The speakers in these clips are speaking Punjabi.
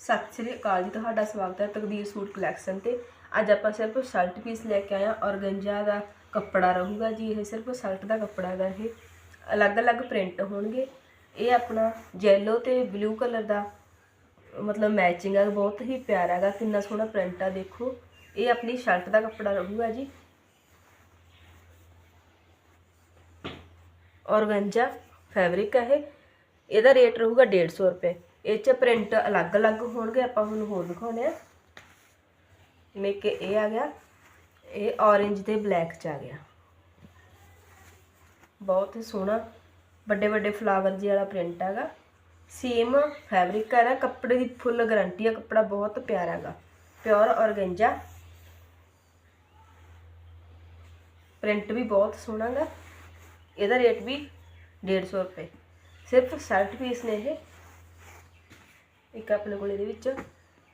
ਸਤਿ ਸ੍ਰੀ ਅਕਾਲ ਜੀ, ਤੁਹਾਡਾ ਸਵਾਗਤ ਹੈ ਤਕਦੀਰ ਸੂਟ ਕਲੈਕਸ਼ਨ ਤੇ। ਅੱਜ ਆਪਾਂ ਸਿਰਫ ਸ਼ਰਟ ਪੀਸ ਲੈ ਕੇ ਆਏ ਹਾਂ ਔਰਗੰਜਾ ਦਾ ਕੱਪੜਾ ਰਹੂਗਾ ਜੀ, ਇਹ ਸਿਰਫ ਸ਼ਰਟ ਦਾ ਕੱਪੜਾ ਹੈਗਾ ਇਹ। ਅਲੱਗ-ਅਲੱਗ ਪ੍ਰਿੰਟ ਹੋਣਗੇ। ਇਹ ਆਪਣਾ ਯੈਲੋ ਤੇ ਬਲੂ ਕਲਰ ਦਾ, ਮਤਲਬ ਮੈਚਿੰਗ ਹੈ ਬਹੁਤ ਹੀ ਪਿਆਰਾ ਹੈਗਾ, ਕਿੰਨਾ ਸੋਹਣਾ ਪ੍ਰਿੰਟ ਆ, ਦੇਖੋ। ਇਹ ਆਪਣੀ ਸ਼ਰਟ ਦਾ ਕੱਪੜਾ ਰਹੂਗਾ ਜੀ। ਔਰਗੰਜਾ ਫੈਬਰਿਕ ਹੈ ਇਹ। ਇਹਦਾ ਰੇਟ ਰਹੂਗਾ 150 ਰੁਪਏ। ਇਹ ਚ ਪ੍ਰਿੰਟ ਅਲੱਗ-ਅਲੱਗ ਹੋਣਗੇ, ਆਪਾਂ ਹੁਣ ਹੋਰ ਦਿਖਾਉਣੇ ਆ। ਜਿਵੇਂ ਕਿ ਇਹ ਆ ਗਿਆ, ਇਹ orange ਤੇ ਬਲੈਕ ਚ ਆ ਗਿਆ। ਬਹੁਤ ਹੀ ਸੋਹਣਾ, ਵੱਡੇ ਵੱਡੇ ਫਲਾਵਰ ਜੀ ਵਾਲਾ ਪ੍ਰਿੰਟ ਹੈਗਾ। ਸੇਮ ਫੈਬਰਿਕ ਹੈ ਕੱਪੜੇ ਦੀ ਫੁੱਲ ਗਾਰੰਟੀ ਹੈ ਕੱਪੜਾ ਬਹੁਤ ਪਿਆਰਾ ਹੈਗਾ। ਪਿਓਰ ਔਰਗੰਜਾ ਪ੍ਰਿੰਟ ਵੀ ਬਹੁਤ ਸੋਹਣਾ ਹੈਗਾ। ਇਹਦਾ ਰੇਟ ਵੀ 150 ਰੁਪਏ। ਸਿਰਫ ਸ਼ਰਟ ਪੀਸ ਨੇ ਇਹ। ਇੱਕ ਆਪਣੇ ਕੋਲ ਇਹਦੇ ਵਿੱਚ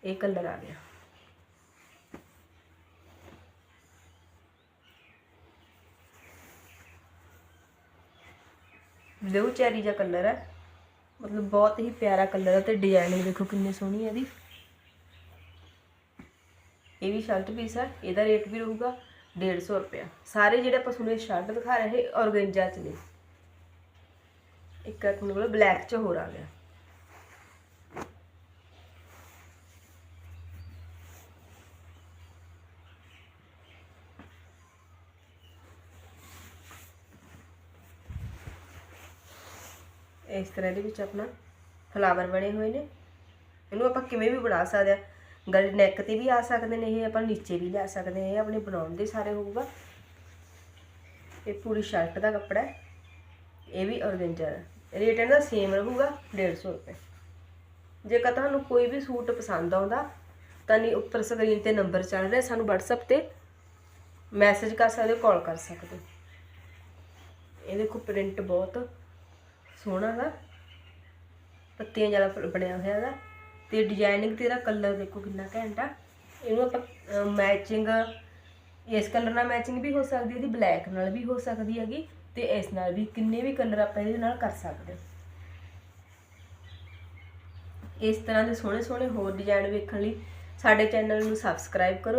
ਇਹ ਕਲਰ ਆ ਗਿਆ। ਬਲੂ ਚੈਰੀ ਦਾ ਕਲਰ ਹੈ। ਮਤਲਬ ਬਹੁਤ ਹੀ ਪਿਆਰਾ ਕਲਰ ਹੈ ਤੇ ਡਿਜ਼ਾਈਨਿੰਗ ਦੇਖੋ ਕਿੰਨੀ ਸੋਹਣੀ ਹੈ ਇਹਦੀ। ਇਹ ਵੀ ਸ਼ਰਟ ਪੀਸ ਹੈ, ਇਹਦਾ ਰੇਟ ਵੀ ਰਹੂਗਾ 150 ਰੁਪਇਆ। ਸਾਰੇ ਜਿਹੜੇ ਆਪਾਂ ਤੁਹਾਨੂੰ ਸ਼ਰਟ ਦਿਖਾ ਰਹੇ ਔਰਗੰਜਾ ਚ ਨੇ। ਇੱਕ ਆਪਣੇ ਕੋਲ ਬਲੈਕ ਚ ਹੋਰ ਆ ਗਿਆ। ਇਸ ਤਰ੍ਹਾਂ ਦੇ ਵਿੱਚ ਆਪਣਾ ਫਲਾਵਰ ਬਣੇ ਹੋਏ ਨੇ। ਇਹਨੂੰ ਆਪਾਂ ਕਿਵੇਂ ਵੀ ਬਣਾ ਸਕਦੇ ਆ। ਗਲ ਨੈਕ ਤੇ ਵੀ ਆ ਸਕਦੇ ਨੇ, ਇਹ ਆਪਾਂ ਨੀਚੇ ਵੀ ਲਿਆ ਸਕਦੇ ਨੇ ਇਹ ਆਪਣੇ ਬਣਾਉਣ ਦੇ ਸਾਰੇ ਹੋਊਗਾ। ਇਹ ਪੂਰੀ ਸ਼ਰਟ ਦਾ ਕੱਪੜਾ ਹੈ। ਇਹ ਵੀ ਔਰਗੰਜਾ ਦਾ। ਰੇਟ ਇਹਦਾ ਸੇਮ ਰਹੂਗਾ 150 ਰੁਪਏ। ਜੇਕਰ ਤੁਹਾਨੂੰ ਕੋਈ ਵੀ ਸੂਟ ਪਸੰਦ ਆਉਂਦਾ, ਤਾਂ ਨਹੀਂ ਉੱਪਰ ਸਕਰੀਨ ਤੇ ਨੰਬਰ ਚੱਲ ਰਿਹਾ, ਸਾਨੂੰ WhatsApp ਤੇ ਮੈਸੇਜ ਕਰ ਸਕਦੇ ਹੋ ਕਾਲ ਕਰ ਸਕਦੇ ਹੋ। ਇਹ ਦੇਖੋ ਪ੍ਰਿੰਟ ਬਹੁਤ ਸੋਹਣਾ ਗਾ ਪੱਤੀਆਂ ਜਿਹਾ ਬਣਿਆ ਹੋਇਆ ਗਾ ਤੇ ਡਿਜ਼ਾਈਨਿੰਗ ਤੇ ਇਹਦਾ ਕਲਰ ਦੇਖੋ ਕਿੰਨਾ ਘੈਂਟ ਆ। ਇਹਨੂੰ ਆਪਾਂ ਮੈਚਿੰਗ ਇਸ ਕਲਰ ਨਾਲ ਮੈਚਿੰਗ ਵੀ ਹੋ ਸਕਦੀ ਹੈ ਇਹਦੀ ਬਲੈਕ ਨਾਲ ਵੀ ਹੋ ਸਕਦੀ ਹੈਗੀ, ਤੇ ਇਸ ਨਾਲ ਵੀ ਕਿੰਨੇ ਵੀ ਕਲਰ ਆਪਾਂ ਇਹਦੇ ਨਾਲ ਕਰ ਸਕਦੇ ਹਾਂ ਇਸ ਤਰ੍ਹਾਂ ਦੇ ਸੋਹਣੇ ਸੋਹਣੇ ਹੋਰ ਡਿਜ਼ਾਈਨ ਵੇਖਣ ਲਈ ਸਾਡੇ ਚੈਨਲ ਨੂੰ ਸਬਸਕ੍ਰਾਈਬ ਕਰੋ।